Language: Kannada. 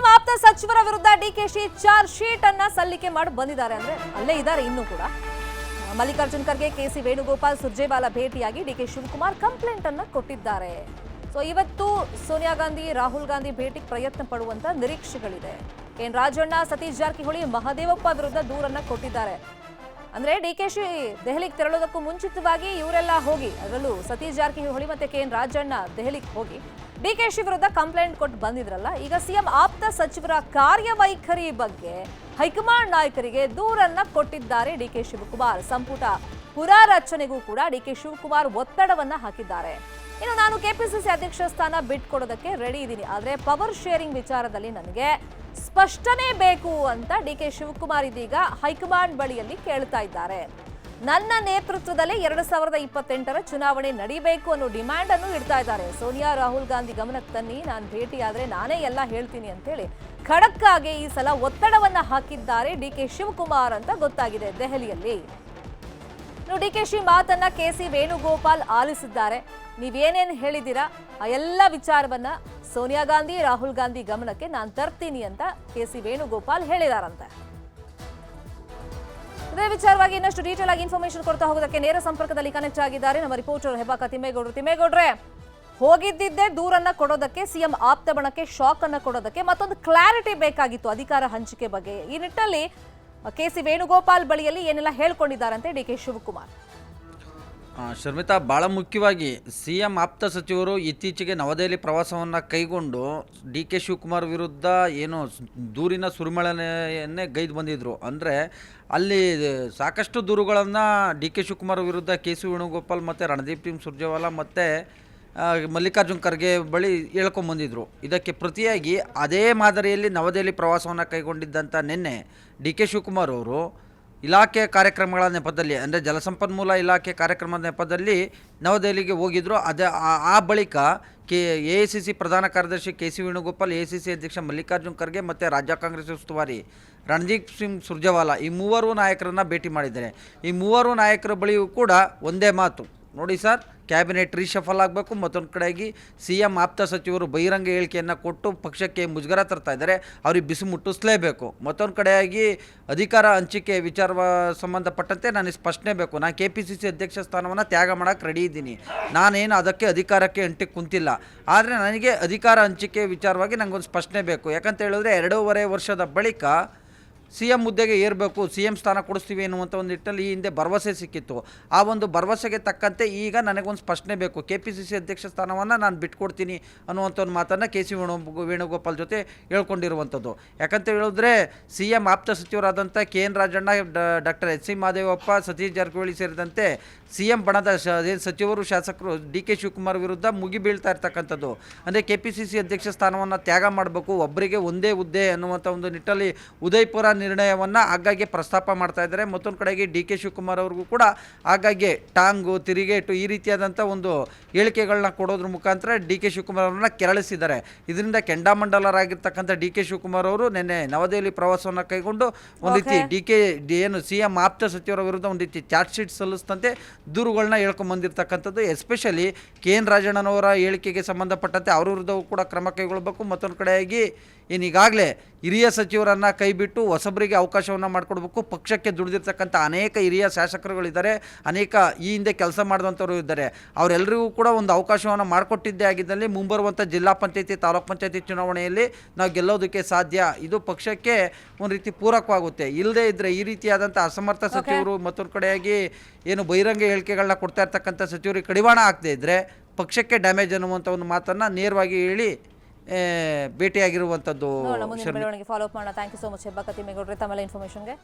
ಸಿಎಂ ಆಪ್ತ ಸಚಿವರ ವಿರುದ್ಧ ಡಿಕೆಶಿ ಚಾರ್ಜ್ ಶೀಟ್ ಅನ್ನ ಸಲ್ಲಿಕೆ ಮಾಡಿ ಬಂದಿದ್ದಾರೆ ಅಂದ್ರೆ ಅಲ್ಲೇ ಇದ್ದಾರೆ ಇನ್ನೂ ಕೂಡ. ಮಲ್ಲಿಕಾರ್ಜುನ್ ಖರ್ಗೆ ಕೆಸಿ ವೇಣುಗೋಪಾಲ್, ಸುರ್ಜೇವಾಲಾ ಭೇಟಿಯಾಗಿ ಡಿಕೆ ಶಿವಕುಮಾರ್ ಕಂಪ್ಲೇಂಟ್ ಅನ್ನ ಕೊಟ್ಟಿದ್ದಾರೆ. ಸೊ ಇವತ್ತು ಸೋನಿಯಾ ಗಾಂಧಿ, ರಾಹುಲ್ ಗಾಂಧಿ ಭೇಟಿಗೆ ಪ್ರಯತ್ನ ಪಡುವಂತ ನಿರೀಕ್ಷೆಗಳಿದೆ. ಎನ್ ರಾಜಣ್ಣ, ಸತೀಶ್ ಜಾರಕಿಹೊಳಿ, ಮಹದೇವಪ್ಪ ವಿರುದ್ಧ ದೂರನ್ನ ಕೊಟ್ಟಿದ್ದಾರೆ. ಅಂದ್ರೆ ಡಿಕೆಶಿ ದೆಹಲಿಗೆ ತೆರಳೋದಕ್ಕೂ ಮುಂಚಿತವಾಗಿ ಇವರೆಲ್ಲ ಹೋಗಿ, ಅದರಲ್ಲೂ ಸತೀಶ್ ಜಾರಕಿಹೊಳಿ ಮತ್ತೆ ಕೆ ಎನ್ ರಾಜಣ್ಣ ದೆಹಲಿಗೆ ಹೋಗಿ ಡಿಕೆಶಿ ವಿರುದ್ಧ ಕಂಪ್ಲೇಂಟ್ ಕೊಟ್ಟು ಬಂದಿದ್ರಲ್ಲ, ಈಗ ಸಿಎಂ ಆಪ್ತ ಸಚಿವರ ಕಾರ್ಯವೈಖರಿ ಬಗ್ಗೆ ಹೈಕಮಾಂಡ್ ನಾಯಕರಿಗೆ ದೂರನ್ನ ಕೊಟ್ಟಿದ್ದಾರೆ ಡಿಕೆ ಶಿವಕುಮಾರ್. ಸಂಪುಟ ಪುನಾರಚನೆಗೂ ಕೂಡ ಡಿಕೆ ಶಿವಕುಮಾರ್ ಒತ್ತಡವನ್ನ ಹಾಕಿದ್ದಾರೆ. ಇನ್ನು ನಾನು ಕೆಪಿಸಿಸಿ ಅಧ್ಯಕ್ಷ ಸ್ಥಾನ ಬಿಟ್ಕೊಡೋದಕ್ಕೆ ರೆಡಿ ಇದ್ದೀನಿ. ಆದರೆ ಪವರ್ ಶೇರಿಂಗ್ ವಿಚಾರದಲ್ಲಿ ನನಗೆ ಸ್ಪಷ್ಟನೆ ಬೇಕು ಅಂತ ಡಿ ಕೆ ಶಿವಕುಮಾರ್ ಇದೀಗ ಹೈಕಮಾಂಡ್ ಬಳಿಯಲ್ಲಿ ಕೇಳ್ತಾ ಇದ್ದಾರೆ. ನನ್ನ ನೇತೃತ್ವದಲ್ಲಿ ಎರಡು ಸಾವಿರದ ಇಪ್ಪತ್ತೆಂಟರ ಚುನಾವಣೆ ನಡೀಬೇಕು ಅನ್ನೋ ಡಿಮ್ಯಾಂಡ್ ಅನ್ನು ಇಡ್ತಾ ಇದ್ದಾರೆ. ಸೋನಿಯಾ, ರಾಹುಲ್ ಗಾಂಧಿ ಗಮನಕ್ಕೆ ತನ್ನಿ, ನಾನು ಭೇಟಿಯಾದ್ರೆ ನಾನೇ ಎಲ್ಲ ಹೇಳ್ತೀನಿ ಅಂತೇಳಿ ಖಡಕ್ ಆಗಿ ಈ ಸಲ ಒತ್ತಡವನ್ನ ಹಾಕಿದ್ದಾರೆ ಡಿ ಕೆ ಶಿವಕುಮಾರ್ ಅಂತ ಗೊತ್ತಾಗಿದೆ ದೆಹಲಿಯಲ್ಲಿ. ಡಿ ಕೆ ಶಿ ಮಾತನ್ನ ಕೆ ಸಿ ವೇಣುಗೋಪಾಲ್ ಆಲಿಸಿದ್ದಾರೆ. ನೀವೇನೇನು ಹೇಳಿದ್ದೀರಾ? ಆ ಎಲ್ಲ ವಿಚಾರವನ್ನ ಸೋನಿಯಾ ಗಾಂಧಿ, ರಾಹುಲ್ ಗಾಂಧಿ ಗಮನಕ್ಕೆ ನಾನು ತರ್ತೀನಿ ಅಂತ ಕೆ ಸಿ ವೇಣುಗೋಪಾಲ್ ಹೇಳಿದಾರಂತೆ. ಇದೇ ವಿಚಾರವಾಗಿ ಇನ್ನಷ್ಟು ಡೀಟೇಲ್ ಆಗಿ ಇನ್ಫಾರ್ಮೇಶನ್ ಕೊಡ್ತಾ ಹೋಗೋದಕ್ಕೆ ನೇರ ಸಂಪರ್ಕದಲ್ಲಿ ಕನೆಕ್ಟ್ ಆಗಿದ್ದಾರೆ ನಮ್ಮ ರಿಪೋರ್ಟರ್ ಹೆಬ್ಬಾಕ ತಿಮ್ಮೇಗೌಡರು. ತಿಮ್ಮೇಗೌಡ್ರೆ, ಹೋಗಿದ್ದಿದ್ದೇ ದೂರನ್ನ ಕೊಡೋದಕ್ಕೆ ಸಿಎಂ ಆಪ್ತ ಬಣಕ್ಕೆ ಶಾಕ್ ಅನ್ನ ಕೊಡೋದಕ್ಕೆ ಮತ್ತೊಂದು ಕ್ಲಾರಿಟಿ ಬೇಕಾಗಿತ್ತು ಅಧಿಕಾರ ಹಂಚಿಕೆ ಬಗ್ಗೆ. ಈ ನಿಟ್ಟಲ್ಲಿ, ಕೆ ಸಿ ವೇಣುಗೋಪಾಲ್ ಬಳಿಯಲ್ಲಿ ಏನೆಲ್ಲ ಹೇಳ್ಕೊಂಡಿದ್ದಾರಂತೆ ಡಿ ಕೆ ಶಿವಕುಮಾರ್. ಶರ್ಮಿತಾ ಭಾಳ ಮುಖ್ಯವಾಗಿ ಸಿ ಎಂ ಆಪ್ತ ಸಚಿವರು ಇತ್ತೀಚೆಗೆ ನವದೆಹಲಿ ಪ್ರವಾಸವನ್ನು ಕೈಗೊಂಡು ಡಿ ಕೆ ಶಿವಕುಮಾರ್ ವಿರುದ್ಧ ಏನು ದೂರಿನ ಸುರಿಮಳನೆಯನ್ನೇ ಗೈದು ಬಂದಿದ್ದರು ಅಂದರೆ ಅಲ್ಲಿ ಸಾಕಷ್ಟು ದೂರುಗಳನ್ನು ಡಿ ಕೆ ಶಿವಕುಮಾರ್ ವಿರುದ್ಧ ಕೆ ಸಿ ವೇಣುಗೋಪಾಲ್ ಮತ್ತು ರಣದೀಪ್ ಸಿಂಗ್ ಸುರ್ಜೇವಾಲಾ ಮತ್ತು ಮಲ್ಲಿಕಾರ್ಜುನ್ ಖರ್ಗೆ ಬಳಿ ಹೇಳ್ಕೊಂಬಂದಿದ್ದರು ಇದಕ್ಕೆ ಪ್ರತಿಯಾಗಿ ಅದೇ ಮಾದರಿಯಲ್ಲಿ ನವದೆಹಲಿ ಪ್ರವಾಸವನ್ನು ಕೈಗೊಂಡಿದ್ದಂಥ ನಿನ್ನೆ ಡಿ ಕೆ ಶಿವಕುಮಾರ್ ಅವರು ಇಲಾಖೆ ಕಾರ್ಯಕ್ರಮಗಳ ನೆಪದಲ್ಲಿ, ಅಂದರೆ ಜಲಸಂಪನ್ಮೂಲ ಇಲಾಖೆ ಕಾರ್ಯಕ್ರಮದ ನೆಪದಲ್ಲಿ ನವದೆಹಲಿಗೆ ಹೋಗಿದ್ದರು ಅದೇ ಆ- ಬಳಿಕ K, A I C C ಪ್ರಧಾನ ಕಾರ್ಯದರ್ಶಿ K C Venugopal, A C C ಅಧ್ಯಕ್ಷ ಮಲ್ಲಿಕಾರ್ಜುನ್ ಖರ್ಗೆ ಮತ್ತು ರಾಜ್ಯ ಕಾಂಗ್ರೆಸ್ ಉಸ್ತುವಾರಿ ರಣದೀಪ್ ಸಿಂಗ್ ಸುರ್ಜೇವಾಲಾ ಈ ಮೂವರು ನಾಯಕರನ್ನು ಭೇಟಿ ಮಾಡಿದ್ದಾರೆ. ಈ ಮೂವರು ನಾಯಕರ ಬಳಿಯೂ ಕೂಡ ಒಂದೇ ಮಾತು. ನೋಡಿ ಸರ್, ಕ್ಯಾಬಿನೆಟ್ ರೀಶಫಲ್ ಆಗಬೇಕು, ಮತ್ತೊಂದು ಕಡೆಯಾಗಿ ಸಿ ಎಂ ಆಪ್ತ ಸಚಿವರು ಬಹಿರಂಗ ಹೇಳಿಕೆಯನ್ನು ಕೊಟ್ಟು ಪಕ್ಷಕ್ಕೆ ಮುಜುಗರ ತರ್ತಾ ಇದ್ದಾರೆ, ಅವ್ರಿಗೆ ಬಿಸಿ ಮುಟ್ಟಿಸ್ಲೇಬೇಕು. ಮತ್ತೊಂದು ಕಡೆಯಾಗಿ ಅಧಿಕಾರ ಹಂಚಿಕೆ ವಿಚಾರ ಸಂಬಂಧಪಟ್ಟಂತೆ ನನಗೆ ಸ್ಪಷ್ಟನೆ ಬೇಕು. ನಾನು ಕೆ ಪಿ ಸಿ ಸಿ ಅಧ್ಯಕ್ಷ ಸ್ಥಾನವನ್ನು ತ್ಯಾಗ ಮಾಡೋಕ್ಕೆ ರೆಡಿ ಇದ್ದೀನಿ. ನಾನೇನು ಅದಕ್ಕೆ ಅಧಿಕಾರಕ್ಕೆ ಅಂಟಿ ಕುಂತಿಲ್ಲ. ಆದರೆ ನನಗೆ ಅಧಿಕಾರ ಹಂಚಿಕೆ ವಿಚಾರವಾಗಿ ನನಗೊಂದು ಸ್ಪಷ್ಟನೆ ಬೇಕು. ಯಾಕಂತ ಹೇಳಿದ್ರೆ, ಎರಡೂವರೆ ವರ್ಷದ ಬಳಿಕ ಸಿ ಎಂ ಹುದ್ದೆಗೆ ಏರಬೇಕು ಸಿ ಎಂ ಸ್ಥಾನ ಕೊಡಿಸ್ತೀವಿ ಅನ್ನುವಂಥ ಒಂದು ನಿಟ್ಟಿನಲ್ಲಿ ಈ ಹಿಂದೆ ಭರವಸೆ ಸಿಕ್ಕಿತ್ತು. ಆ ಒಂದು ಭರವಸೆಗೆ ತಕ್ಕಂತೆ ಈಗ ನನಗೊಂದು ಸ್ಪಷ್ಟನೆ ಬೇಕು. ಕೆ ಪಿ ಸಿ ಸಿ ಅಧ್ಯಕ್ಷ ಸ್ಥಾನವನ್ನು ನಾನು ಬಿಟ್ಕೊಡ್ತೀನಿ ಅನ್ನುವಂಥ ಒಂದು ಮಾತನ್ನು ಕೆ ಸಿ ವೇಣು, ವೇಣುಗೋಪಾಲ್ ಜೊತೆ ಹೇಳ್ಕೊಂಡಿರುವಂಥದ್ದು ಯಾಕಂತ ಹೇಳಿದ್ರೆ ಸಿ ಎಂ ಆಪ್ತ ಸಚಿವರಾದಂಥ K N Rajanna doctor H C Mahadevappa, Satish Jarkiholi ಸೇರಿದಂತೆ ಸಿ ಎಂ ಬಣದ ಸಚಿವರು, ಶಾಸಕರು ಡಿ ಕೆ ಶಿವಕುಮಾರ್ ವಿರುದ್ಧ ಮುಗಿಬೀಳ್ತಾ ಇರ್ತಕ್ಕಂಥದ್ದು. ಅಂದರೆ ಕೆ ಪಿ ಸಿ ಸಿ ಅಧ್ಯಕ್ಷ ಸ್ಥಾನವನ್ನು ತ್ಯಾಗ ಮಾಡಬೇಕು ಒಬ್ಬರಿಗೆ ಒಂದೇ ಹುದ್ದೆ ಅನ್ನುವಂಥ ಒಂದು ನಿಟ್ಟಲ್ಲಿ ಉದಯಪುರ ನಿರ್ಣಯವನ್ನು ಆಗಾಗ್ಗೆ ಪ್ರಸ್ತಾಪ ಮಾಡ್ತಾ ಇದ್ದಾರೆ. ಮತ್ತೊಂದು ಕಡೆಗೆ ಡಿ ಕೆ ಶಿವಕುಮಾರ್ ಅವ್ರಿಗೂ ಕೂಡ ಆಗಾಗ್ಗೆ ಟಾಂಗು ತಿರುಗೇಟು ಈ ರೀತಿಯಾದಂಥ ಒಂದು ಹೇಳಿಕೆಗಳನ್ನ ಕೊಡೋದ್ರ ಮುಖಾಂತರ ಡಿ ಕೆ ಶಿವಕುಮಾರ್ ಅವ್ರನ್ನ ಕೆರಳಿಸಿದ್ದಾರೆ. ಇದರಿಂದ ಕೆಂಡಾಮಂಡಲರಾಗಿರ್ತಕ್ಕಂಥ ಡಿ ಕೆ ಶಿವಕುಮಾರ್ ಅವರು ನಿನ್ನೆ ನವದೆಹಲಿ ಪ್ರವಾಸವನ್ನು ಕೈಗೊಂಡು ಒಂದು ರೀತಿ ಡಿ ಕೆ ಏನು ಸಿ ಎಂ ಆಪ್ತ ಸಚಿವರ ವಿರುದ್ಧ ಒಂದು ರೀತಿ ಚಾರ್ಜ್ ಶೀಟ್ ಸಲ್ಲಿಸಿದಂತೆ ದೂರುಗಳನ್ನ ಹೇಳ್ಕೊಂಬಂದಿರ್ತಕ್ಕಂಥದ್ದು ಎಸ್ಪೆಷಲಿ ಕೆ ಎನ್ ರಾಜಣ್ಣನವರ ಹೇಳಿಕೆಗೆ ಸಂಬಂಧಪಟ್ಟಂತೆ ಅವ್ರ ವಿರುದ್ಧವೂ ಕೂಡ ಕ್ರಮ ಕೈಗೊಳ್ಳಬೇಕು ಮತ್ತೊಂದು ಕಡೆಯಾಗಿ ಏನು ಈಗಾಗಲೇ ಹಿರಿಯ ಸಚಿವರನ್ನು ಕೈಬಿಟ್ಟು ಹೊಸಬರಿಗೆ ಅವಕಾಶವನ್ನು ಮಾಡಿಕೊಡ್ಬೇಕು ಪಕ್ಷಕ್ಕೆ ದುಡಿದಿರ್ತಕ್ಕಂಥ ಅನೇಕ ಹಿರಿಯ ಶಾಸಕರುಗಳಿದ್ದಾರೆ ಅನೇಕ ಈ ಹಿಂದೆ ಕೆಲಸ ಮಾಡಿದಂಥವರು ಇದ್ದಾರೆ. ಅವರೆಲ್ಲರಿಗೂ ಕೂಡ ಒಂದು ಅವಕಾಶವನ್ನು ಮಾಡಿಕೊಟ್ಟಿದ್ದೇ ಆಗಿದ್ದಲ್ಲಿ ಮುಂಬರುವಂಥ ಜಿಲ್ಲಾ ಪಂಚಾಯತಿ ತಾಲೂಕು ಪಂಚಾಯತಿ ಚುನಾವಣೆಯಲ್ಲಿ ನಾವು ಗೆಲ್ಲೋದಕ್ಕೆ ಸಾಧ್ಯ. ಇದು ಪಕ್ಷಕ್ಕೆ ಒಂದು ರೀತಿ ಪೂರಕವಾಗುತ್ತೆ. ಇಲ್ಲದೇ ಇದ್ದರೆ ಈ ರೀತಿಯಾದಂಥ ಅಸಮರ್ಥ ಸಚಿವರು ಮತ್ತೊಂದು ಕಡೆಯಾಗಿ ಏನು ಬಹಿರಂಗ ಹೇಳಿಕೆಗಳನ್ನ ಕೊಡ್ತಾ ಇರ್ತಕ್ಕಂಥ ಸಚಿವರಿಗೆ ಕಡಿವಾಣ ಆಗದೆ ಇದ್ದರೆ ಪಕ್ಷಕ್ಕೆ ಡ್ಯಾಮೇಜ್ ಅನ್ನುವಂಥ ಒಂದು ಮಾತನ್ನು ನೇರವಾಗಿ ಹೇಳಿ ಭೇಟಿಯಾಗಿರುವಂಥದ್ದು ಫಾಲೋ ಅಪ್ ಮಾಡೋಣ. Thank you so much Hebbaka ತಿಮ್ಮೇಗೌಡ್ರೆ ತಮ್ಮೆಲ್ಲ ಇನ್ಫಾರ್ಮೇಶನ್ಗೆ